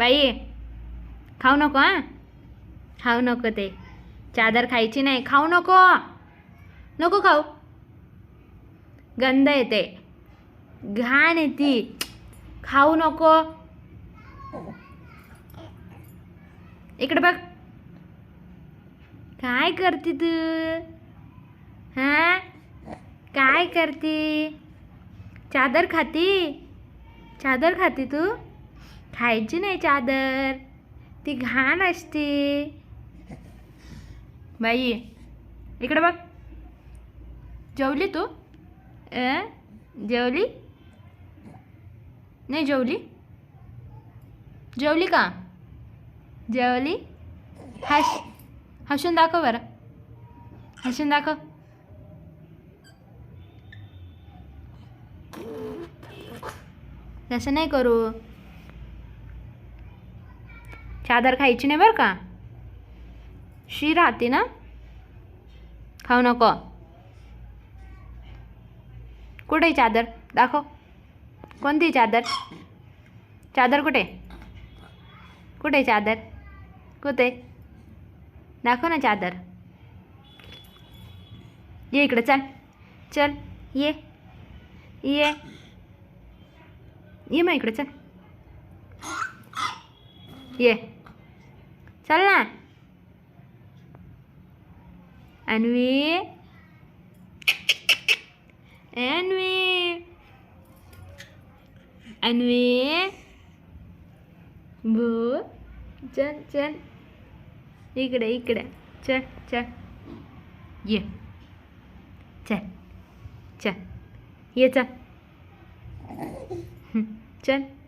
बाई खाऊ नको हां? खाऊ नको ते. चादर खायची नाही खाऊ नको. नको खाऊ. गंध येते. घाण येते. खाऊ नको. इकडे बघ. काय करते तू? हां? काय करते? चादर खाती? चादर खाती तू? खायची नाही चादर. ती घाण असते. बाई इकडे बघ. जेवली तू? जेवली? नाही जेवली. जेवली का? जेवली? हस हसून दाखव बरं. हसून दाखव. तसं नाही करू. चादर खायची नाही बरं का? शी राहते ना? खाऊ नको. कुठे आहे चादर? दाखव. कोणती चादर? चादर कुठे? कुठे आहे चादर? कुठे? दाखव ना चादर. ये इकडे चल. चल ये. ये. ये मग इकडे चल. ये. चल ना. अन्वी. अन्वी. अन्वी. भू. चल चल. इकडे इकडे. चल चल. ये. चल चल. ये चल. चल.